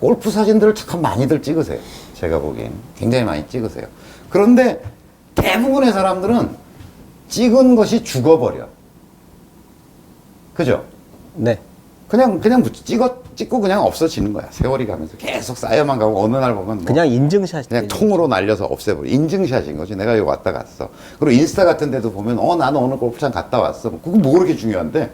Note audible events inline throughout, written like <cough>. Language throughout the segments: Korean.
골프 사진들을 참 많이들 찍으세요. 제가 보기엔 굉장히 많이 찍으세요. 그런데 대부분의 사람들은 찍은 것이 죽어버려. 그죠? 네. 그냥 그냥 찍어 찍고 그냥 없어지는 거야. 세월이 가면서 계속 쌓여만 가고 어느 날 보면 뭐 그냥 인증샷. 그냥 통으로 날려서 없애버려. 인증샷인 거지. 내가 여기 왔다 갔어. 그리고 인스타 같은 데도 보면, 어, 나는 오늘 골프장 갔다 왔어. 그거 뭐 그렇게 중요한데?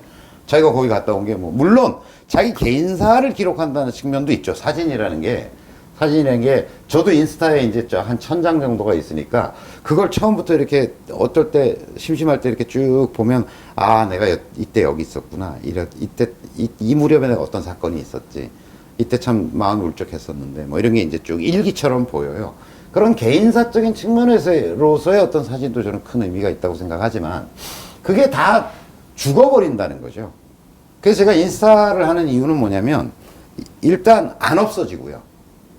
자기가 거기 갔다 온 게 뭐, 물론 자기 개인사를 기록한다는 측면도 있죠. 사진이라는 게. 사진이라는 게, 저도 인스타에 이제 저한천 장 정도가 있으니까, 그걸 처음부터 이렇게 어떨 때, 심심할 때 이렇게 쭉 보면, 아, 내가 여- 이때 여기 있었구나. 이때, 이, 이 무렵에 내가 어떤 사건이 있었지. 이때 참 마음이 울적했었는데 뭐 이런 게 이제 쭉 일기처럼 보여요. 그런 개인사적인 측면에서로서의 어떤 사진도 저는 큰 의미가 있다고 생각하지만 그게 다 죽어버린다는 거죠. 그래서 제가 인스타를 하는 이유는 뭐냐면 일단 안 없어지고요.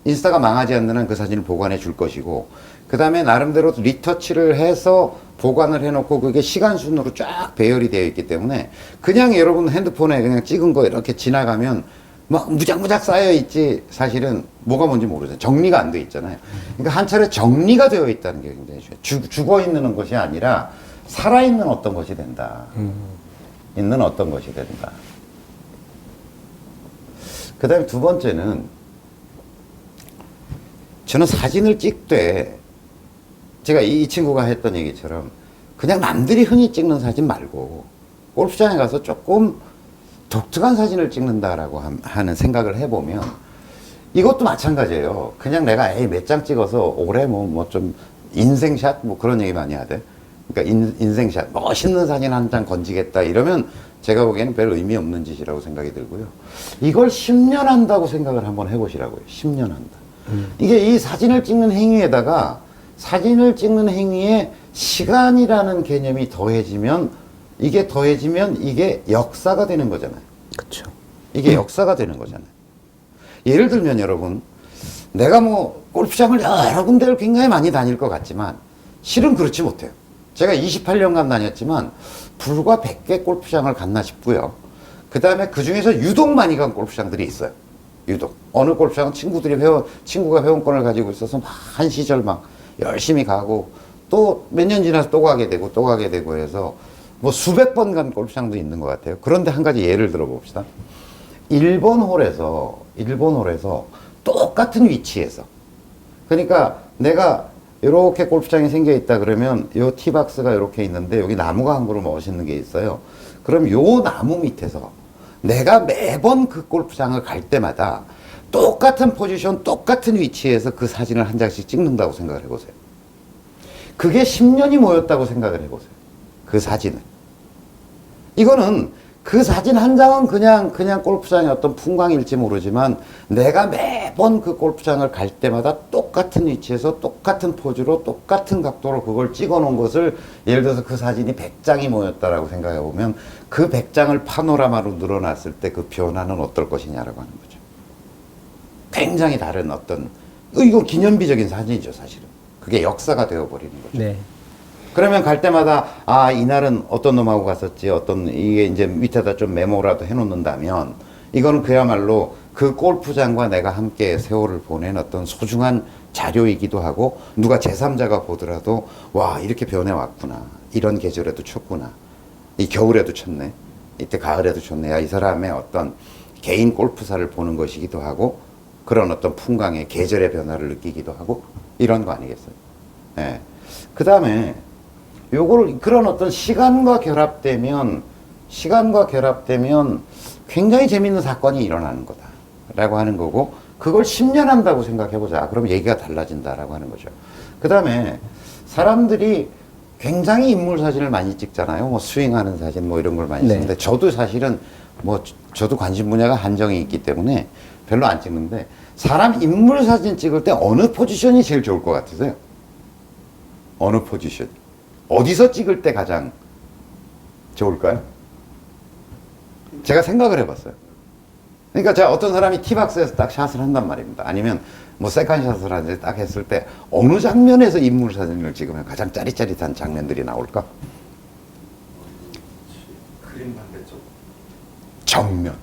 인스타가 망하지 않는 한 그 사진을 보관해 줄 것이고 그 다음에 나름대로 리터치를 해서 보관을 해놓고 그게 시간 순으로 쫙 배열이 되어 있기 때문에 그냥 여러분 핸드폰에 그냥 찍은 거 이렇게 지나가면 막 무작무작 쌓여 있지 사실은 뭐가 뭔지 모르잖아요. 정리가 안 돼 있잖아요. 그러니까 한 차례 정리가 되어 있다는 게 굉장히 중요해요. 죽, 죽어 있는 것이 아니라 살아있는 어떤 것이 된다. 있는 어떤 것이 된다. 그 다음에 두 번째는 저는 사진을 찍되 제가 이, 이 친구가 했던 얘기처럼 그냥 남들이 흔히 찍는 사진 말고 골프장에 가서 조금 독특한 사진을 찍는다라고 함- 하는 생각을 해보면 이것도 마찬가지예요. 그냥 내가 몇 장 찍어서 올해 뭐 뭐 좀 인생샷 뭐 그런 얘기 많이 하대. 그러니까 인, 인생샷 멋있는 사진 한 장 건지겠다 이러면 제가 보기에는 별 의미 없는 짓이라고 생각이 들고요. 이걸 10년 한다고 생각을 한번 해보시라고요. 10년 한다. 이게 이 사진을 찍는 행위에다가 사진을 찍는 행위에 시간이라는 개념이 더해지면 이게 더해지면 이게 역사가 되는 거잖아요. 그렇죠. 이게 역사가 되는 거잖아요. 예를 들면 여러분, 내가 뭐 골프장을 여러 군데를 굉장히 많이 다닐 것 같지만 실은 그렇지 못해요. 제가 28년간 다녔지만 불과 100개 골프장을 갔나 싶고요. 그 다음에 그 중에서 유독 많이 간 골프장들이 있어요. 유독. 어느 골프장은 친구들이 회원, 친구가 회원권을 가지고 있어서 막 한 시절 막 열심히 가고 또 몇 년 지나서 또 가게 되고 또 가게 되고 해서 뭐 수백 번 간 골프장도 있는 것 같아요. 그런데 한 가지 예를 들어 봅시다. 일본 홀에서 일본 홀에서 똑같은 위치에서 그러니까 내가 이렇게 골프장이 생겨 있다 그러면 요 티박스가 이렇게 있는데 여기 나무가 한 그루 멋있는 게 있어요. 그럼 요 나무 밑에서 내가 매번 그 골프장을 갈 때마다 똑같은 포지션, 똑같은 위치에서 그 사진을 한 장씩 찍는다고 생각을 해보세요. 그게 10년이 모였다고 생각을 해보세요. 그 사진을. 이거는 그 사진 한 장은 그냥 그냥 골프장의 어떤 풍광일지 모르지만 내가 매번 그 골프장을 갈 때마다 똑같은 위치에서 똑같은 포즈로 똑같은 각도로 그걸 찍어 놓은 것을 예를 들어서 그 사진이 100장이 모였다라고 생각해 보면 그 100장을 파노라마로 늘어놨을 때 그 변화는 어떨 것이냐라고 하는 거죠. 굉장히 다른 어떤 이거 기념비적인 사진이죠, 사실은. 그게 역사가 되어 버리는 거죠. 네. 그러면 갈 때마다 아 이날은 어떤 놈하고 갔었지? 어떤 이게 이제 밑에다 좀 메모라도 해놓는다면 이거는 그야말로 그 골프장과 내가 함께 세월을 보낸 어떤 소중한 자료이기도 하고 누가 제3자가 보더라도 와 이렇게 변해왔구나. 이런 계절에도 쳤구나. 이 겨울에도 쳤네. 이때 가을에도 쳤네 야, 이 사람의 어떤 개인 골프사를 보는 것이기도 하고 그런 어떤 풍광의 계절의 변화를 느끼기도 하고 이런 거 아니겠어요? 예. 그 다음에 요거를 그런 어떤 시간과 결합되면 시간과 결합되면 굉장히 재밌는 사건이 일어나는 거다라고 하는 거고 그걸 10년 한다고 생각해 보자. 그럼 얘기가 달라진다라고 하는 거죠. 그다음에 사람들이 굉장히 인물 사진을 많이 찍잖아요. 뭐 스윙하는 사진 뭐 이런 걸 많이 네. 찍는데 저도 사실은 뭐 저- 저도 관심 분야가 한정이 있기 때문에 별로 안 찍는데 사람 인물 사진 찍을 때 어느 포지션이 제일 좋을 것 같으세요? 어느 포지션? 어디서 찍을 때 가장 좋을까요? 제가 생각을 해봤어요. 그러니까 제가 어떤 사람이 티박스에서 딱 샷을 한단 말입니다. 아니면 뭐 세컨샷을 하는데 딱 했을 때 어느 장면에서 인물 사진을 찍으면 가장 짜릿짜릿한 장면들이 나올까? 그림 반대쪽 정면.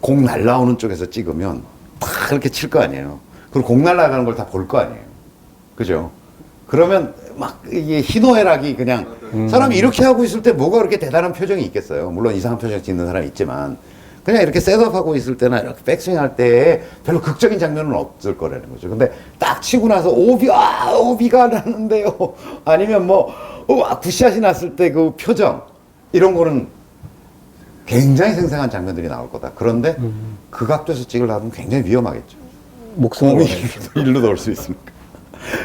공 날라오는 쪽에서 찍으면 다 그렇게 칠 거 아니에요. 그리고 공 날아가는 걸 다 볼 거 아니에요. 그죠? 그러면 막 이게 희노애락이 그냥 사람이 이렇게 하고 있을 때 뭐가 그렇게 대단한 표정이 있겠어요. 물론 이상한 표정 짓는 사람 있지만 그냥 이렇게 셋업하고 있을 때나 이렇게 백스윙 할 때 별로 극적인 장면은 없을 거라는 거죠. 근데 딱 치고 나서 오비, 아, 오비가 나는데요. <laughs> 아니면 뭐, 어, 아, 굿샷이 났을 때 그 표정. 이런 거는 굉장히 생생한 장면들이 나올 거다. 그런데 그 각도에서 찍으려면 굉장히 위험하겠죠. 목숨을 걸어야죠. <laughs> 일로 넣을 수 있으니까.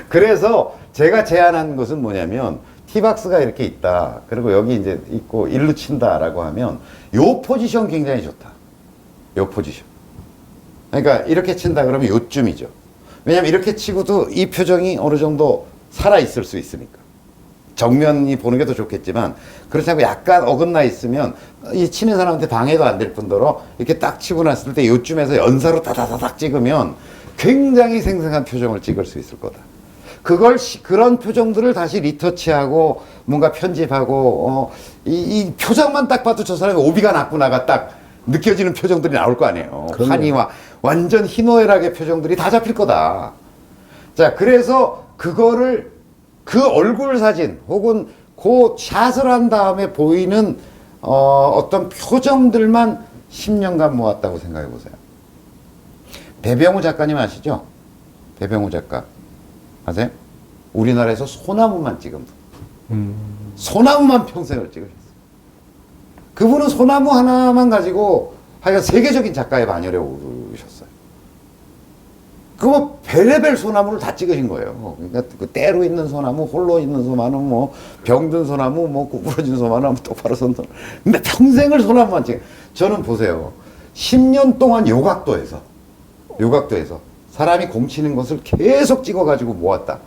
그래서 제가 제안한 것은 뭐냐면 티박스가 이렇게 있다. 그리고 여기 이제 있고 일로 친다라고 하면 요 포지션 굉장히 좋다. 요 포지션. 그러니까 이렇게 친다 그러면 요쯤이죠. 왜냐면 이렇게 치고도 이 표정이 어느 정도 살아 있을 수 있으니까. 정면이 보는 게 더 좋겠지만 그렇지 않고 약간 어긋나 있으면 이 치는 사람한테 방해도 안될 뿐더러 이렇게 딱 치고 났을 때 요쯤에서 연사로 다다다닥 찍으면 굉장히 생생한 표정을 찍을 수 있을 거다. 그걸 시- 그런 표정들을 다시 리터치하고 뭔가 편집하고 어, 이, 이 표정만 딱 봐도 저 사람이 오비가 났구나가 딱 느껴지는 표정들이 나올 거 아니에요. 그럼요. 환희와 완전 희노애락의 표정들이 다 잡힐 거다. 자, 그래서 그거를 그 얼굴 사진 혹은 그 샷을 한 다음에 보이는 어, 어떤 표정들만 10년간 모았다고 생각해 보세요. 배병우 작가님 아시죠? 배병우 작가. 아세요? 우리나라에서 소나무만 찍은 분. 음. 소나무만 평생을 찍으셨어요. 그분은 소나무 하나만 가지고 하여간 세계적인 작가의 반열에 오르셨어요. 그뭐 별의별 소나무를 다 찍으신 거예요. 그러니까 그 때로 있는 소나무, 홀로 있는 소나무, 뭐 병든 소나무, 뭐 구부러진 소나무, 똑바로 선 소나무. 근데 평생을 소나무만 찍. 저는 보세요. 10년 동안 요각도에서 요각도에서 사람이 공치는 것을 계속 찍어가지고 모았다.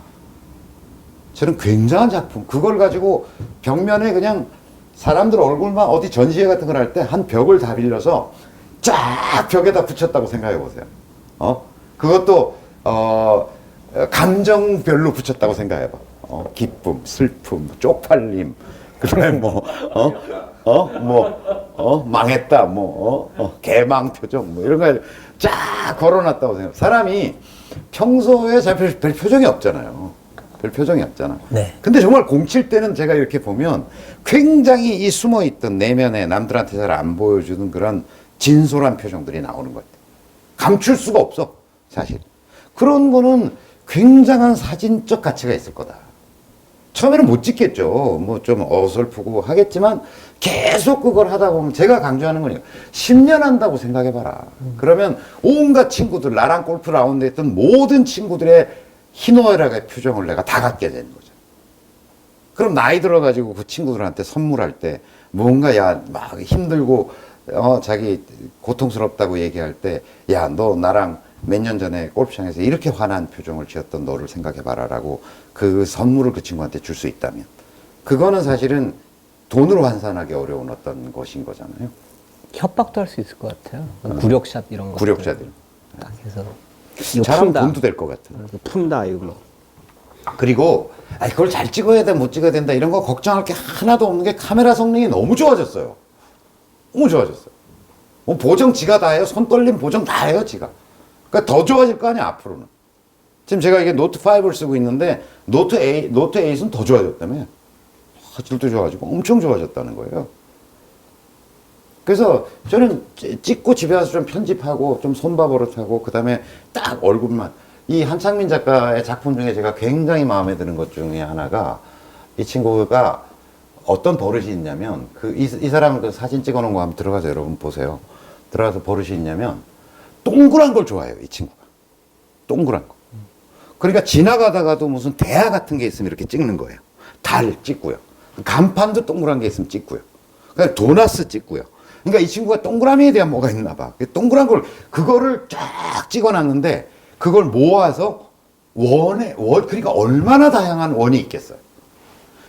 저는 굉장한 작품. 그걸 가지고 벽면에 그냥 사람들 얼굴만 어디 전시회 같은 걸 할 때 한 벽을 다 빌려서 쫙 벽에다 붙였다고 생각해 보세요. 어? 그것도, 어, 감정별로 붙였다고 생각해 봐. 어, 기쁨, 슬픔, 쪽팔림, 그 다음에 뭐, 어, 어, 뭐, 어, 망했다, 뭐, 어, 어, 개망 표정, 뭐, 이런 거 쫙 걸어놨다고 생각해. 사람이 평소에 잘 별, 별 표정이 없잖아요. 별 표정이 없잖아. 네. 근데 정말 공칠 때는 제가 이렇게 보면 굉장히 이 숨어 있던 내면에 남들한테 잘 안 보여주는 그런 진솔한 표정들이 나오는 것 같아요. 감출 수가 없어, 사실. 그런 거는 굉장한 사진적 가치가 있을 거다. 처음에는 못 찍겠죠. 뭐 좀 어설프고 하겠지만 계속 그걸 하다 보면 제가 강조하는 거니까 10년 한다고 생각해봐라. 그러면 온갖 친구들, 나랑 골프 라운드 했던 모든 친구들의 희노애락의 표정을 내가 다 갖게 되는 거죠. 그럼 나이 들어가지고 그 친구들한테 선물할 때 뭔가 야 막 힘들고 어 자기 고통스럽다고 얘기할 때 야 너 나랑 몇 년 전에 골프장에서 이렇게 화난 표정을 지었던 너를 생각해봐라라고 그 선물을 그 친구한테 줄 수 있다면 그거는 사실은 돈으로 환산하기 어려운 어떤 것인 거잖아요. 협박도 할 수 있을 것 같아요. 구력샷 이런 거. 구력자들. 딱 해서. 이거 잘하면. 돈도 될 것 같은. 푼다 이거 뭐. 그리고 아 그걸 잘 찍어야 돼 못 찍어야 된다 이런 거 걱정할 게 하나도 없는 게 카메라 성능이 너무 좋아졌어요. 너무 좋아졌어요. 뭐 보정 지가 다 해요. 손 떨림 보정 다 해요 지가. 그러니까 더 좋아질 거 아니야 앞으로는. 지금 제가 이게 노트 5를 쓰고 있는데 노트 8 노트 8은 더 좋아졌다며. 화질도 좋아지고 엄청 좋아졌다는 거예요. 그래서 저는 찌- 찍고 집에 와서 좀 편집하고 좀 손바버릇하고 그 다음에 딱 얼굴만 이 한창민 작가의 작품 중에 제가 굉장히 마음에 드는 것 중에 하나가 이 친구가 어떤 버릇이 있냐면 그이 이 사람 그 사진 찍어놓은 거 한번 들어가서 여러분 보세요. 들어가서 버릇이 있냐면 동그란 걸 좋아해요 이 친구가 동그란 거. 그러니까 지나가다가도 무슨 대야 같은 게 있으면 이렇게 찍는 거예요. 달 찍고요. 간판도 동그란 게 있으면 찍고요. 그러니까 도나스 찍고요. 그러니까 이 친구가 동그라미에 대한 뭐가 있나 봐. 그 동그란 걸 그거를 쫙 찍어놨는데 그걸 모아서 원에 원 그러니까 얼마나 다양한 원이 있겠어요.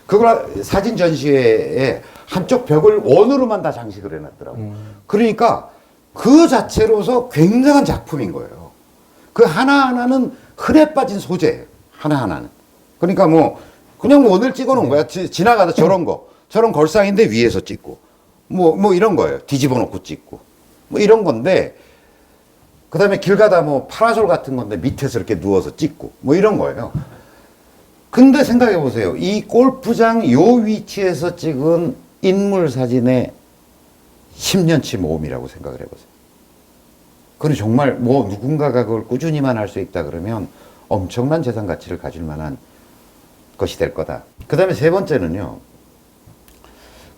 그걸 사진 전시회에 한쪽 벽을 원으로만 다 장식을 해놨더라고. 그러니까 그 자체로서 굉장한 작품인 거예요. 그 하나하나는 흔해 빠진 소재예요. 하나하나는. 그러니까 뭐, 그냥 원을 찍어 놓은 거야. 지, 지나가다 저런 거. 저런 걸상인데 위에서 찍고. 뭐, 뭐 이런 거예요. 뒤집어 놓고 찍고. 뭐 이런 건데, 그 다음에 길 가다 뭐 파라솔 같은 건데 밑에서 이렇게 누워서 찍고 뭐 이런 거예요. 근데 생각해 보세요. 이 골프장 요 위치에서 찍은 인물 사진의 10년치 모험이라고 생각을 해보세요. 그건 정말 뭐 누군가가 그걸 꾸준히만 할 수 있다 그러면 엄청난 재산 가치를 가질 만한 것이 될 거다. 그 다음에 세 번째는요.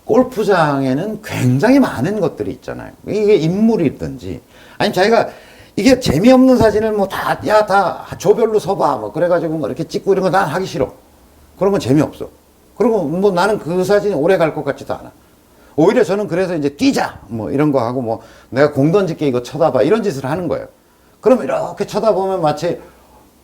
골프장에는 굉장히 많은 것들이 있잖아요. 이게 인물이든지, 아니 자기가 이게 재미없는 사진을 뭐 다, 야, 다 조별로 서봐. 뭐 그래가지고 뭐 이렇게 찍고 이런 거 난 하기 싫어. 그런 건 재미없어. 그리고 뭐 나는 그 사진이 오래 갈 것 같지도 않아. 오히려 저는 그래서 이제 뛰자. 뭐 이런 거 하고 뭐 내가 공 던질게 이거 쳐다봐. 이런 짓을 하는 거예요. 그럼 이렇게 쳐다보면 마치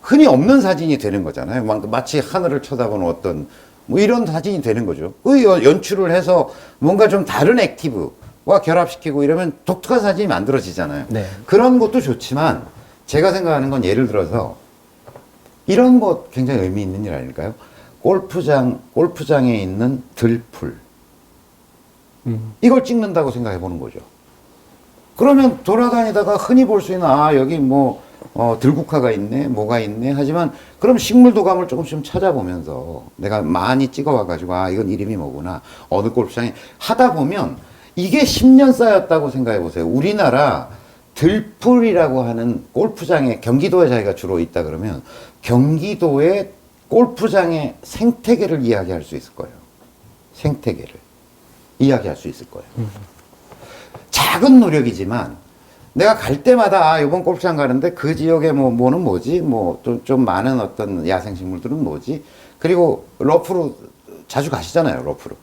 흔히 없는 사진이 되는 거잖아요. 막 마치 하늘을 쳐다보는 어떤 뭐 이런 사진이 되는 거죠. 그 연- 연출을 해서 뭔가 좀 다른 액티브와 결합시키고 이러면 독특한 사진이 만들어지잖아요. 네. 그런 것도 좋지만 제가 생각하는 건 예를 들어서 이런 것 굉장히 의미 있는 일 아닐까요? 골프장, 골프장에 있는 들풀. 음. 이걸 찍는다고 생각해 보는 거죠. 그러면 돌아다니다가 흔히 볼 수 있는, 아, 여기 뭐, 어, 들국화가 있네, 뭐가 있네. 하지만, 그럼 식물도감을 조금씩 좀 찾아보면서 내가 많이 찍어와 가지고, 아, 이건 이름이 뭐구나. 어느 골프장에 하다 보면 이게 10년 쌓였다고 생각해 보세요. 우리나라 들풀이라고 하는 골프장에 경기도에 자기가 주로 있다 그러면 경기도의 골프장의 생태계를 이야기할 수 있을 거예요. 생태계를 이야기할 수 있을 거예요. 작은 노력이지만 내가 갈 때마다 아, 이번 골프장 가는데 그 지역에 뭐 뭐는 뭐지? 뭐좀 좀 많은 어떤 야생 식물들은 뭐지? 그리고 러프로 자주 가시잖아요, 러프로.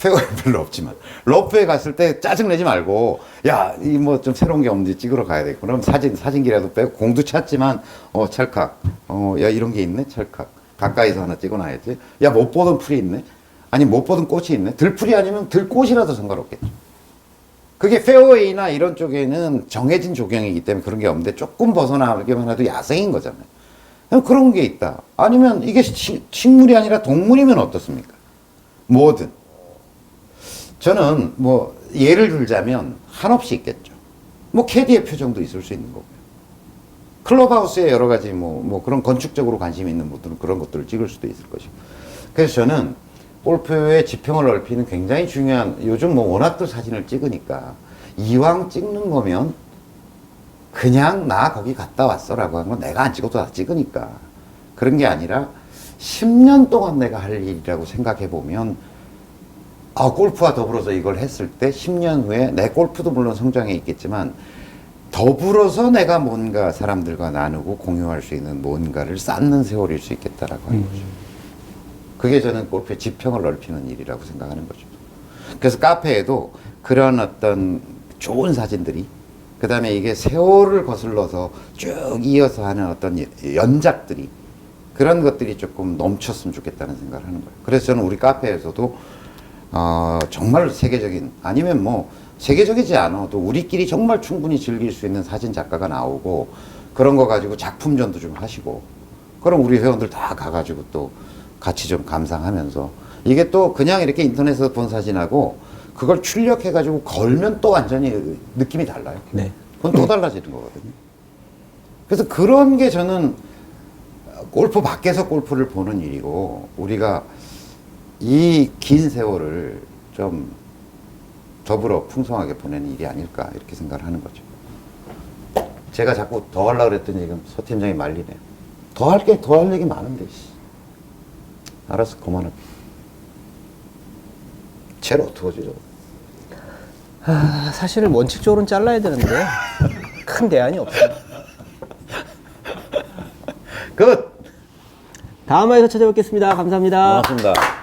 페어웨이 별로 없지만 러프에 갔을 때 짜증 내지 말고 야 이 뭐 좀 새로운 게 없는지 찍으러 가야 돼. 그럼 사진 사진기라도 빼고 공도 찾지만 어 찰칵 어 야 이런 게 있네 찰칵 가까이서 하나 찍어놔야지. 야 못 보던 풀이 있네. 아니 못 보던 꽃이 있네. 들풀이 아니면 들꽃이라도 상관없겠죠. 그게 페어웨이나 이런 쪽에는 정해진 조경이기 때문에 그런 게 없는데 조금 벗어나기만 해도 야생인 거잖아요. 그런 게 있다. 아니면 이게 시- 식물이 아니라 동물이면 어떻습니까? 뭐든. 저는 뭐 예를 들자면 한없이 있겠죠. 뭐 캐디의 표정도 있을 수 있는 거고요. 클럽하우스에 여러 가지 뭐, 뭐 그런 건축적으로 관심이 있는 분들은 그런 것들을 찍을 수도 있을 것이고. 그래서 저는 골프의 지평을 넓히는 굉장히 중요한 요즘 뭐 워낙 또 사진을 찍으니까 이왕 찍는 거면 그냥 나 거기 갔다 왔어 라고 하는 건 내가 안 찍어도 다 찍으니까 그런 게 아니라 10년 동안 내가 할 일이라고 생각해 보면 아, 골프와 더불어서 이걸 했을 때 10년 후에 내 골프도 물론 성장해 있겠지만 더불어서 내가 뭔가 사람들과 나누고 공유할 수 있는 뭔가를 쌓는 세월일 수 있겠다라고 하는 거죠. 그게 저는 골프의 지평을 넓히는 일이라고 생각하는 거죠. 그래서 카페에도 그런 어떤 좋은 사진들이 그 다음에 이게 세월을 거슬러서 쭉 이어서 하는 어떤 연작들이 그런 것들이 조금 넘쳤으면 좋겠다는 생각을 하는 거예요. 그래서 저는 우리 카페에서도 어, 정말 세계적인 아니면 뭐 세계적이지 않아도 우리끼리 정말 충분히 즐길 수 있는 사진 작가가 나오고 그런 거 가지고 작품전도 좀 하시고 그럼 우리 회원들 다 가가지고 또 같이 좀 감상하면서 이게 또 그냥 이렇게 인터넷에서 본 사진하고 그걸 출력해가지고 걸면 또 완전히 느낌이 달라요. 네. 그건 또 달라지는 거거든요. 그래서 그런 게 저는 골프 밖에서 골프를 보는 일이고 우리가 이 긴 세월을 좀 더불어 풍성하게 보내는 일이 아닐까 이렇게 생각을 하는 거죠. 제가 자꾸 더 하려고 그랬더니 지금 서 팀장이 말리네요. 더 할 게, 더 할 얘기 많은데, 씨. 알았어, 그만할게. 쟤를 어떡하지, 저거. 아, 사실은 원칙적으로는 잘라야 되는데 큰 대안이 없어요. 끝! 다음 화에서 찾아뵙겠습니다. 감사합니다. 고맙습니다.